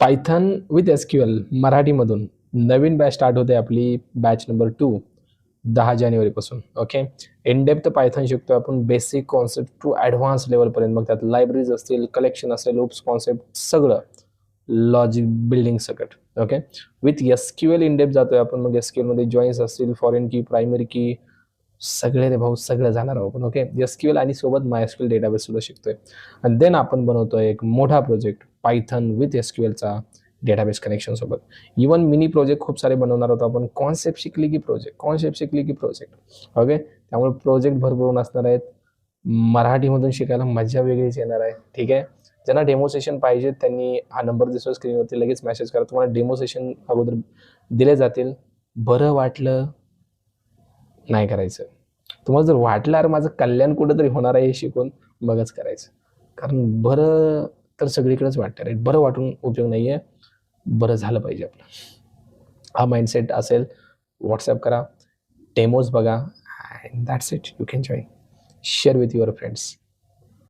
Python with S Q L मराठीमधून नवीन batch start होते आपली बॅच नंबर टू दहा जानेवारीपासून ओके इनडेप्थ पायथन शिकतो आपण बेसिक कॉन्सेप्ट टू ॲडव्हान्स लेवलपर्यंत मग त्यात लायब्ररीज असतील कलेक्शन असेल ओप्स कॉन्सेप्ट सगळं लॉजिक बिल्डिंग सकट okay with S Q L in जातोय आपण मग एस क्यू एलमध्ये जॉईन्स असतील फॉरेन की प्रायमरी की सगळे रे भाऊ सगळं जाणार आहोत आपण ओके एसक्यूएल आणि सोबत माय डेटाबेस सुद्धा शिकतोय. आणि देन आपण बनवतोय एक मोठा project Python with S Q एलचा database connection सोबत. इवन मिनी प्रोजेक्ट खूप सारे बनवणार होतो आपण. कॉन्सेप्ट शिकली की प्रोजेक्ट कॉन्सेप्ट शिकली की प्रोजेक्ट ओके त्यामुळे प्रोजेक्ट भरपूर असणार आहेत. मराठीमधून शिकायला मजा वेगळीच येणार आहे. ठीक आहे? ज्यांना डेमो सेशन पाहिजे त्यांनी हा नंबर दिसतो स्क्रीनवरती लगेच मेसेज करा. तुम्हाला डेमो सेशन अगोदर दिले जातील. बरं वाटलं नाही करायचं. तुम्हाला जर वाटलं अरे माझं कल्याण कुठंतरी होणार आहे हे शिकून मगच करायचं. कारण बरं तर सगळीकडेच वाटतं राईट बरं वाटून उपयोग नाही आहे बरं झालं पाहिजे आपलं. हा माइंडसेट असेल व्हॉट्सअप करा डेमोज बघा and that's it you can join share with your friends